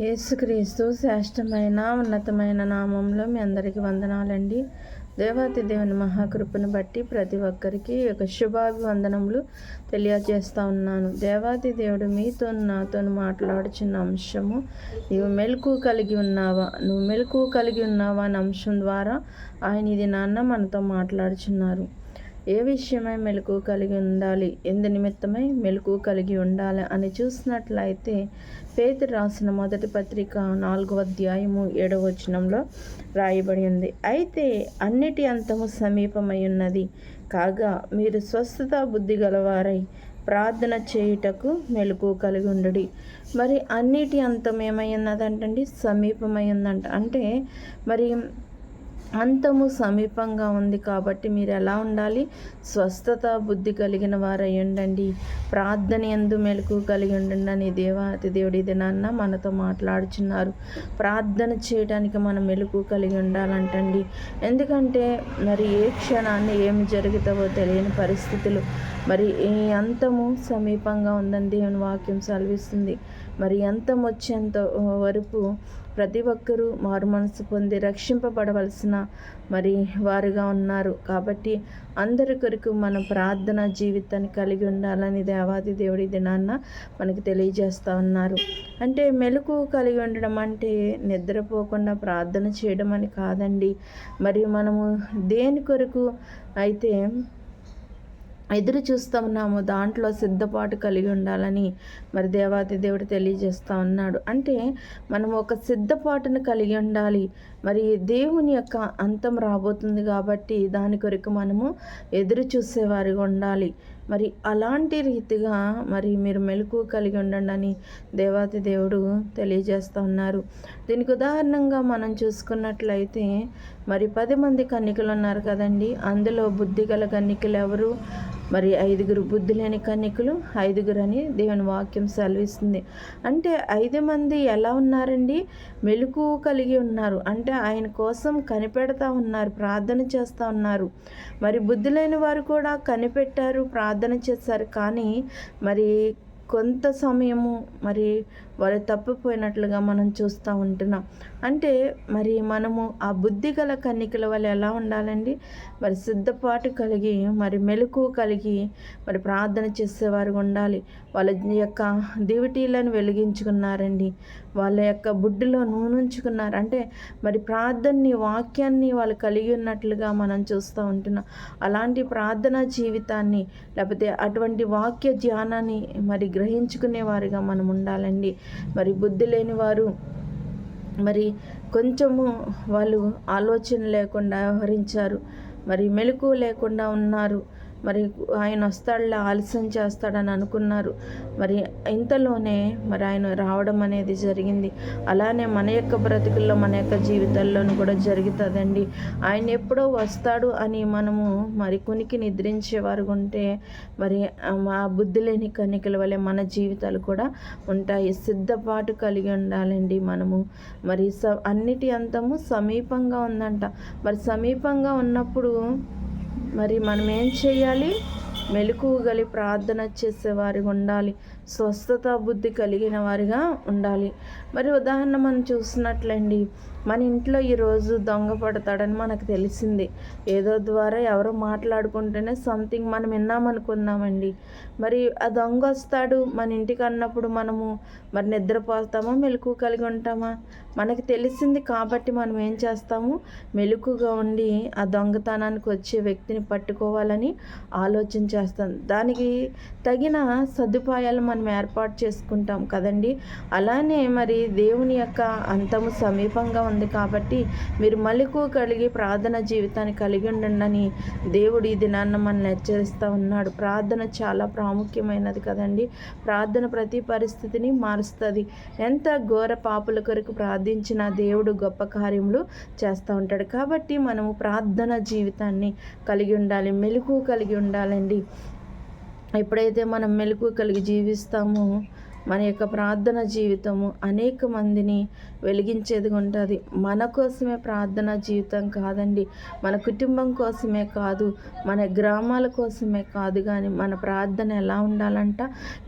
యేసుక్రీస్తు శ్రేష్టమైన ఉన్నతమైన నామంలో మీ అందరికీ వందనాలండి. దేవాతి దేవుని మహాకృపను బట్టి ప్రతి ఒక్కరికి ఒక శుభాభివందనములు తెలియజేస్తా ఉన్నాను. దేవాతి దేవుడు మీతో నాతో మాట్లాడుచున్న అంశము నీవు మెలకు కలిగి ఉన్నావా? నువ్వు మెలకు కలిగి ఉన్నావా? అనే అంశం ద్వారా ఆయన ఇది నాన్న మనతో మాట్లాడుచున్నారు. ఏ విషయమై మెలకు కలిగి ఉండాలి? ఎందు నిమిత్తమై మెలకు కలిగి ఉండాలి అని చూసినట్లయితే పేతురు రాసిన మొదటి పత్రిక నాలుగవ అధ్యాయము ఏడవ వచనంలో రాయబడి ఉంది. అయితే అన్నిటి అంతము సమీపమై ఉన్నది. కాగా మీరు స్వస్థత బుద్ధి గలవారై ప్రార్థన చేయుటకు మెలకు కలిగి ఉండడి. మరి అన్నిటి అంతం ఏమై ఉన్నదంటండి? సమీపమై ఉందంట. అంటే మరి అంతము సమీపంగా ఉంది కాబట్టి మీరు ఎలా ఉండాలి? స్వస్థత బుద్ధి కలిగిన వారై ఉండండి ప్రార్థన ఎందు మెలకు కలిగి ఉండండి అని దేవాతి దేవుడి దినాన్న మనతో మాట్లాడుచున్నారు. ప్రార్థన చేయడానికి మనం మెలకు కలిగి ఉండాలంటండి ఎందుకంటే మరి ఏ క్షణాన్ని ఏమి జరుగుతావో తెలియని పరిస్థితులు. మరి ఈ అంతము సమీపంగా ఉందని దేవుని వాక్యం సెలవిస్తుంది. మరి అంతం వచ్చేంత వరకు ప్రతి ఒక్కరూ మారు మనసు పొంది రక్షింపబడవలసిన మరి వారుగా ఉన్నారు. కాబట్టి అందరి కొరకు మనం ప్రార్థన జీవితాన్ని కలిగి ఉండాలని దేవాది దేవుడి దినాన్న మనకి తెలియజేస్తూ ఉన్నారు. అంటే మెలకు కలిగి ఉండడం అంటే నిద్రపోకుండా ప్రార్థన చేయడం అని కాదండి. మరి మనము దేని కొరకు అయితే ఎదురు చూస్తూ ఉన్నాము. దాంట్లో సిద్ధపాటు కలిగి ఉండాలని మరి దేవాది దేవుడు తెలియజేస్తూ ఉన్నాడు. అంటే మనం ఒక సిద్ధపాటును కలిగి ఉండాలి. మరి దేవుని యొక్క అంతం రాబోతుంది కాబట్టి దాని కొరకు మనము ఎదురు చూసేవారిగా ఉండాలి. మరి అలాంటి రీతిగా మరి మీరు మెలకు కలిగి ఉండండి అని దేవాతి దేవుడు తెలియజేస్తూ ఉన్నారు. దీనికి ఉదాహరణంగా మనం చూసుకున్నట్లయితే మరి పది మంది కన్నికలు ఉన్నారు కదండి. అందులో బుద్ధిగల కన్నికలు ఎవరు? మరి ఐదుగురు బుద్ధి లేని కన్యకులు ఐదుగురు అని దేవుని వాక్యం సెలవిస్తుంది. అంటే ఐదు మంది ఎలా ఉన్నారండి? మెలకు కలిగి ఉన్నారు. అంటే ఆయన కోసం కనిపెడతా ఉన్నారు ప్రార్థన చేస్తూ ఉన్నారు. మరి బుద్ధి లేని వారు కూడా కనిపెట్టారు ప్రార్థన చేశారు. కానీ మరి కొంత సమయము మరి వారు తప్పిపోయినట్లుగా మనం చూస్తూ ఉంటున్నాం. అంటే మరి మనము ఆ బుద్ధి గల కన్నికల వల్ల ఎలా ఉండాలండి? మరి సిద్ధపాటు కలిగి మరి మెలకు కలిగి మరి ప్రార్థన చేసేవారు ఉండాలి. వాళ్ళ యొక్క దివిటీలను వెలిగించుకున్నారండి. వాళ్ళ యొక్క బుడ్డిలో నూనుంచుకున్నారు అంటే మరి ప్రార్థనని వాక్యాన్ని వాళ్ళు కలిగి ఉన్నట్లుగా మనం చూస్తూ ఉంటున్నాం. అలాంటి ప్రార్థనా జీవితాన్ని లేకపోతే అటువంటి వాక్య ధ్యానాన్ని మరి గ్రహించుకునేవారుగా మనం ఉండాలండి. మరి బుద్ధి లేని వారు మరి కొంచెము వాళ్ళు ఆలోచన లేకుండా వ్యవహరించారు మరి మెలకు లేకుండా ఉన్నారు. మరి ఆయన వస్తాడులే ఆలస్యం చేస్తాడని అనుకున్నారు. మరి ఇంతలోనే మరి ఆయన రావడం అనేది జరిగింది. అలానే మన యొక్క బ్రతుకుల్లో మన యొక్క జీవితాల్లోనూ కూడా జరుగుతుందండి. ఆయన ఎప్పుడో వస్తాడు అని మనము మరి కునికి నిద్రించేవారు ఉంటే మరి ఆ బుద్ధి లేని కన్నికల వల్ల మన జీవితాలు కూడా ఉంటాయి. సిద్ధపాటు కలిగి ఉండాలండి మనము. మరి స అన్నిటి అంతము సమీపంగా ఉందంట. మరి సమీపంగా ఉన్నప్పుడు మరి మనం ఏం చేయాలి? మెలకువగలి ప్రార్థన చేసేవారిగా ఉండాలి. స్వస్థత బుద్ధి కలిగిన వారిగా ఉండాలి. మరి ఉదాహరణ మనం చూసినట్లండి మన ఇంట్లో ఈరోజు దొంగ పడతాడని మనకు తెలిసింది. ఏదో ద్వారా ఎవరో మాట్లాడుకుంటేనే సంథింగ్ మనం విన్నామనుకున్నామండి. మరి ఆ దొంగ వస్తాడు మన ఇంటికి అన్నప్పుడు మనము మరి నిద్రపోతామా మెలకు కలిగి ఉంటామా? మనకు తెలిసింది కాబట్టి మనం ఏం చేస్తాము? మెలకుగా ఉండి ఆ దొంగతనానికి వచ్చే వ్యక్తిని పట్టుకోవాలని ఆలోచన చేస్తాం. దానికి తగిన సదుపాయాలు మన ఏర్పాటు చేసుకుంటాం కదండి. అలానే మరి దేవుని యొక్క అంతము సమీపంగా ఉంది కాబట్టి మీరు మలుకు కలిగి ప్రార్థన జీవితాన్ని కలిగి ఉండండి దేవుడు ఈ దినాన్న మనల్ని హెచ్చరిస్తూ ఉన్నాడు. ప్రార్థన చాలా ప్రాముఖ్యమైనది కదండి. ప్రార్థన ప్రతి పరిస్థితిని మారుస్తుంది. ఎంత ఘోర పాపుల కొరకు ప్రార్థించిన దేవుడు గొప్ప కార్యములు చేస్తూ ఉంటాడు. కాబట్టి మనము ప్రార్థన జీవితాన్ని కలిగి ఉండాలి మెలకు కలిగి ఉండాలండి. ఎప్పుడైతే మనం మెలకు కలిగి జీవిస్తామో మన యొక్క ప్రార్థన జీవితము అనేక మందిని వెలిగించేదిగా ఉంటుంది. మన కోసమే ప్రార్థన జీవితం కాదండి. మన కుటుంబం కోసమే కాదు మన గ్రామాల కోసమే కాదు కానీ మన ప్రార్థన ఎలా ఉండాలంట?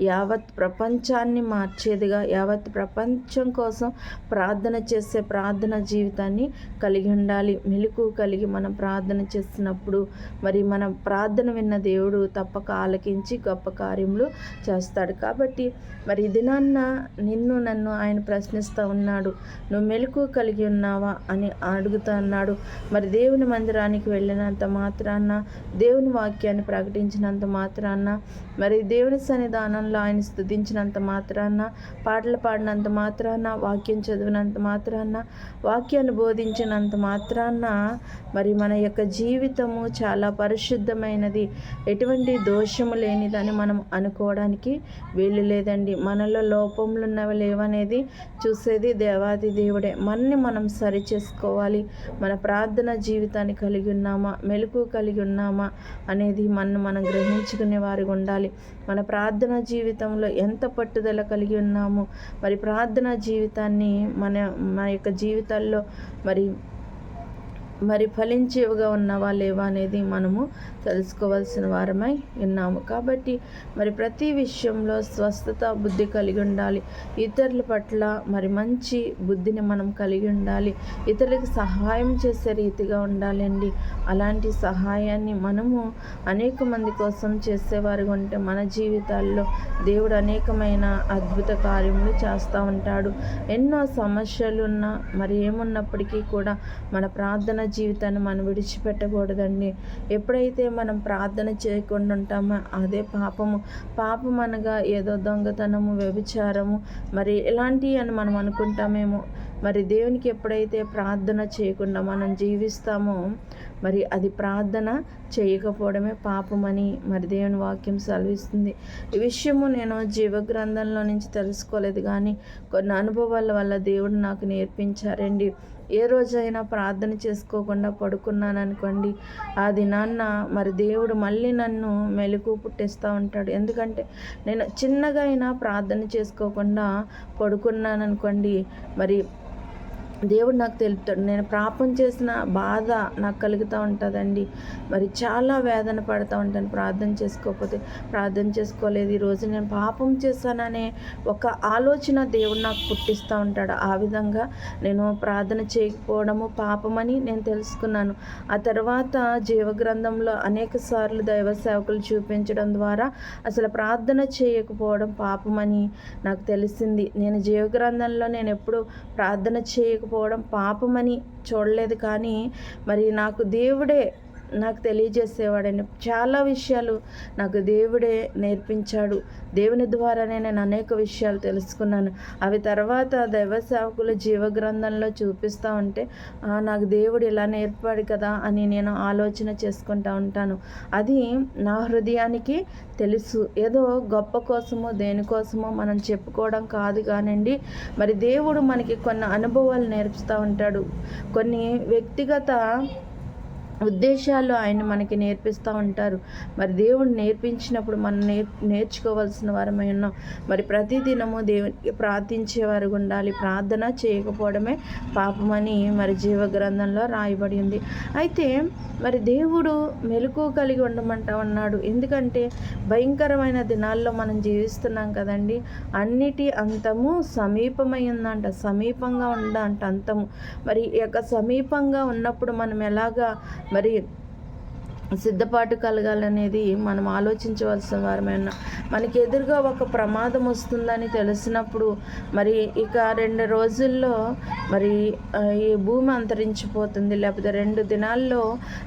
యావత్ ప్రపంచాన్ని మార్చేదిగా యావత్ ప్రపంచం కోసం ప్రార్థన చేసే ప్రార్థన జీవితాన్ని కలిగి ఉండాలి. మెలకు కలిగి మనం ప్రార్థన చేస్తున్నప్పుడు మరి మన ప్రార్థన విన్న దేవుడు తప్పక ఆలకించి గొప్ప కార్యములు చేస్తాడు. కాబట్టి మరి దినాన్న నిన్ను నన్ను ఆయన ప్రశ్నిస్తూ ఉన్నాడు. నువ్వు మెలకు కలిగి ఉన్నావా? అని అడుగుతా అన్నాడు. మరి దేవుని మందిరానికి వెళ్ళినంత మాత్రాన దేవుని వాక్యాన్ని ప్రకటించినంత మాత్రాన మరి దేవుని సన్నిధానంలో ఆయన స్థుతించినంత మాత్రాన పాటలు పాడినంత మాత్రాన వాక్యం చదివినంత మాత్రాన వాక్యాన్ని బోధించినంత మాత్రాన మరి మన యొక్క జీవితము చాలా పరిశుద్ధమైనది. ఎటువంటి దోషము లేనిదని మనం అనుకోవడానికి వీలు లేదండి. మన మనలో లోపములు ఉన్నవి లేవనేది చూసేది దేవాది దేవుడే. మనని మనం సరి చేసుకోవాలి మన ప్రార్థన జీవితాన్ని కలిగి ఉన్నామా? మెలకు కలిగి ఉన్నామా? అనేది మనం మనం గ్రహించుకునే వారికి ఉండాలి. మన ప్రార్థన జీవితంలో ఎంత పట్టుదల కలిగి ఉన్నామో మరి ప్రార్థన జీవితాన్ని మన మన యొక్క జీవితాల్లో మరి మరి ఫలించేవిగా ఉన్నవా లేవా అనేది మనము తెలుసుకోవాల్సిన వారమై ఉన్నాము. కాబట్టి మరి ప్రతి విషయంలో స్వస్థత బుద్ధి కలిగి ఉండాలి. ఇతరుల పట్ల మరి మంచి బుద్ధిని మనం కలిగి ఉండాలి. ఇతరులకు సహాయం చేసే రీతిగా ఉండాలండి. అలాంటి సహాయాన్ని మనము అనేక మంది కోసం చేసేవారుగా ఉంటే మన జీవితాల్లో దేవుడు అనేకమైన అద్భుత కార్యములు చేస్తూ ఉంటాడు. ఎన్నో సమస్యలున్నా మరి ఏమున్నప్పటికీ కూడా మన ప్రార్థన జీవితాన్ని మనం విడిచిపెట్టకూడదండి. ఎప్పుడైతే మనం ప్రార్థన చేయకుండా ఉంటామో అదే పాపము. పాపం అనగా ఏదో దొంగతనము వ్యభిచారము. మరి ఇలాంటివి అని మనం అనుకుంటామేమో. మరి దేవునికి ఎప్పుడైతే ప్రార్థన చేయకుండా మనం జీవిస్తామో మరి అది ప్రార్థన చేయకపోవడమే పాపమని మరి దేవుని వాక్యం సెలవిస్తుంది. ఈ విషయము నేను జీవగ్రంథంలో నుంచి తెలుసుకోలేదు కానీ కొన్ని అనుభవాల వల్ల దేవుడు నాకు నేర్పించారండి. ఏ రోజైనా ప్రార్థన చేసుకోకుండా పడుకున్నాను అనుకోండి ఆ దినాన్న మరి దేవుడు మళ్ళీ నన్ను మెలకు పుట్టిస్తూ ఉంటాడు. ఎందుకంటే నేను చిన్నగా అయినా ప్రార్థన చేసుకోకుండా పడుకున్నాను అనుకోండి మరి దేవుడు నాకు తెలుపుతాడు. నేను పాపం చేసిన బాధ నాకు కలుగుతూ ఉంటుందండి. మరి చాలా వేదన పడుతూ ఉంటాను. ప్రార్థన చేసుకోకపోతే ప్రార్థన చేసుకోలేదు. ఈరోజు నేను పాపం చేశాననే ఒక ఆలోచన దేవుడు నాకు పుట్టిస్తూ ఉంటాడు. ఆ విధంగా నేను ప్రార్థన చేయకపోవడము పాపమని నేను తెలుసుకున్నాను. ఆ తర్వాత జీవగ్రంథంలో అనేక సార్లు దైవ సేవకులు చూపించడం ద్వారా అసలు ప్రార్థన చేయకపోవడం పాపమని నాకు తెలిసింది. నేను జీవగ్రంథంలో నేను ఎప్పుడు ప్రార్థన చేయక లేకపోవడం పాపమని చూడలేదు కానీ మరి నాకు దేవుడే నాకు తెలియజేసేవాడని చాలా విషయాలు నాకు దేవుడే నేర్పించాడు. దేవుని ద్వారానే నేను అనేక విషయాలు తెలుసుకున్నాను. అవి తర్వాత దైవ సేవకుల జీవగ్రంథంలో చూపిస్తూ ఉంటే నాకు దేవుడు ఇలా నేర్పాడు కదా అని నేను ఆలోచన చేసుకుంటూ ఉంటాను. అది నా హృదయానికి తెలుసు. ఏదో గొప్ప కోసమో దేనికోసమో మనం చెప్పుకోవడం కాదు కానండి. మరి దేవుడు మనకి కొన్ని అనుభవాలు నేర్పుతూ ఉంటాడు. కొన్ని వ్యక్తిగత ఉద్దేశాలు ఆయన మనకి నేర్పిస్తూ ఉంటారు. మరి దేవుడు నేర్పించినప్పుడు మనం నేర్ నేర్చుకోవాల్సిన వారమై ఉన్నాం. మరి ప్రతిదినము దేవునికి ప్రార్థించేవారు ఉండాలి. ప్రార్థన చేయకపోవడమే పాపమని మరి జీవ గ్రంథంలో రాయబడి ఉంది. అయితే మరి దేవుడు మెలకు కలిగి ఉండమంటా ఉన్నాడు. ఎందుకంటే భయంకరమైన దినాల్లో మనం జీవిస్తున్నాం కదండి. అన్నిటి అంతము సమీపమై ఉందంట. సమీపంగా ఉందంట అంతము. మరి యొక్క సమీపంగా ఉన్నప్పుడు మనం ఎలాగా మరి సిద్ధపాటు కలగాలనేది మనం ఆలోచించవలసిన వారమైన మనకి ఎదురుగా ఒక ప్రమాదం వస్తుందని తెలిసినప్పుడు మరి ఇక రెండు రోజుల్లో మరి ఈ భూమి అంతరించిపోతుంది. లేకపోతే రెండు దినాల్లో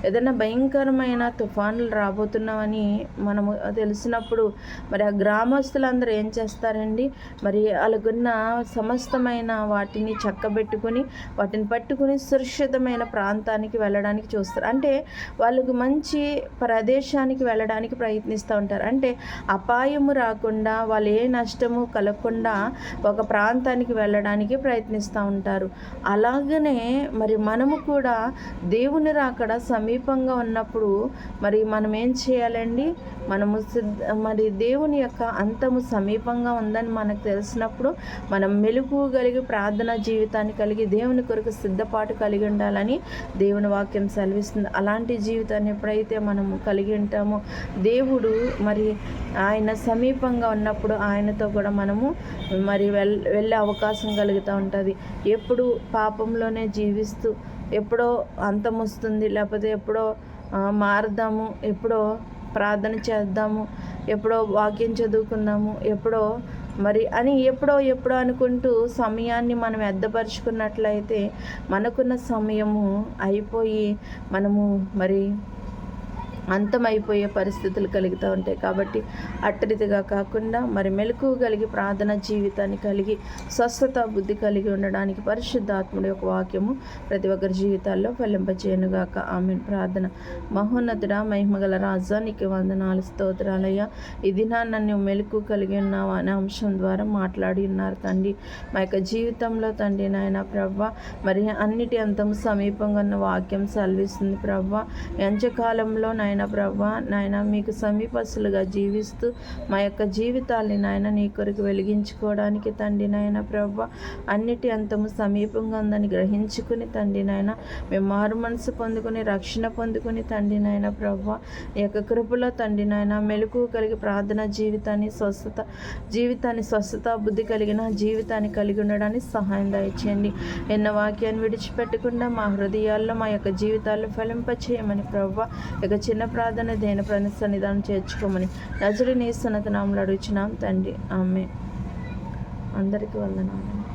ఏదైనా భయంకరమైన తుఫానులు రాబోతున్నామని మనము తెలిసినప్పుడు మరి ఆ గ్రామస్తులందరూ ఏం చేస్తారండి? మరి వాళ్ళకున్న సమస్తమైన వాటిని చక్కబెట్టుకుని వాటిని పట్టుకుని సురక్షితమైన ప్రాంతానికి వెళ్ళడానికి చూస్తారు. అంటే వాళ్ళకు మంచి ప్రదేశానికి వెళ్ళడానికి ప్రయత్నిస్తూ ఉంటారు. అంటే అపాయము రాకుండా వాళ్ళు ఏ నష్టము కలగకుండా ఒక ప్రాంతానికి వెళ్ళడానికి ప్రయత్నిస్తూ ఉంటారు. అలాగనే మరి మనము కూడా దేవుని రాకడ సమీపంగా ఉన్నప్పుడు మరి మనం ఏం చేయాలండి? మనము సిద్ధ మరి దేవుని యొక్క అంతము సమీపంగా ఉందని మనకు తెలిసినప్పుడు మనం మెలుగు కలిగి ప్రార్థనా జీవితాన్ని కలిగి దేవుని కొరకు సిద్ధపాటు కలిగి ఉండాలని దేవుని వాక్యం సెలవిస్తుంది. అలాంటి జీవితాన్ని ఎప్పుడైతే మనము కలిగి ఉంటామో దేవుడు మరి ఆయన సమీపంగా ఉన్నప్పుడు ఆయనతో కూడా మనము మరి వెల్ వెళ్ళే అవకాశం కలుగుతూ ఉంటుంది. ఎప్పుడు పాపంలోనే జీవిస్తూ ఎప్పుడో అంతం వస్తుంది లేకపోతే ఎప్పుడో మారుదాము ఎప్పుడో ప్రార్థన చేద్దాము ఎప్పుడో వాక్యం చదువుకుందాము ఎప్పుడో మరి అని ఎప్పుడో ఎప్పుడో అనుకుంటూ సమయాన్ని మనం ఎద్దపరుచుకున్నట్లయితే మనకున్న సమయము అయిపోయి మనము మరి అంతమైపోయే పరిస్థితులు కలుగుతూ ఉంటాయి కాబట్టి అట్టరితిగా కాకుండా మరి మెలకు కలిగి ప్రార్థన జీవితాన్ని కలిగి స్వస్థత బుద్ధి కలిగి ఉండడానికి పరిశుద్ధాత్ముడి యొక్క వాక్యము ప్రతి ఒక్కరి జీవితాల్లో ఫలింపచేయనుగాక. ఆమె ప్రార్థన. మహోన్నతుడ మహిమగల రాజా నీకు వందనాలు స్తోత్రాలయ్యా. ఈ దినాన్ని నన్ను మెలకు కలిగి ఉన్నావు అనే అంశం ద్వారా మాట్లాడి ఉన్నారు తండ్రి. మా యొక్క జీవితంలో తండ్రి నాయన ప్రవ్వ మరి అన్నిటి అంతము సమీపంగా ఉన్న వాక్యం సెలవిస్తుంది ప్రవ్వ. ఎంచకాలంలో నాయన ప్రభ నాయన మీకు సమీపస్తులుగా జీవిస్తూ మా యొక్క జీవితాల్ని నాయన నీ కొరకు వెలిగించుకోవడానికి తండ్రి నాయన ప్రభ అన్నిటి అంతము సమీపంగా ఉందని గ్రహించుకుని తండ్రి నాయన మేము మారు మనసు పొందుకుని రక్షణ పొందుకుని తండ్రి నాయన ప్రభ నీ యొక్క కృపలో తండ్రి నాయన మెలకు కలిగి ప్రార్థన జీవితాన్ని స్వస్థత జీవితాన్ని స్వస్థత బుద్ధి కలిగిన జీవితాన్ని కలిగి ఉండడానికి సహాయం దయచేయండి. ఎన్న వాక్యాన్ని విడిచిపెట్టకుండా మా హృదయాల్లో మా యొక్క జీవితాల్లో ఫలింప చేయమని ప్రభు ఇక చిన్న ప్రార్థన దేని ప్రణ సన్నిధానం చేర్చుకోమని. నజరి నీ సన్నత నామలు అడుగుచున్నాం. తండ్రి ఆమె అందరికీ వందనాలు.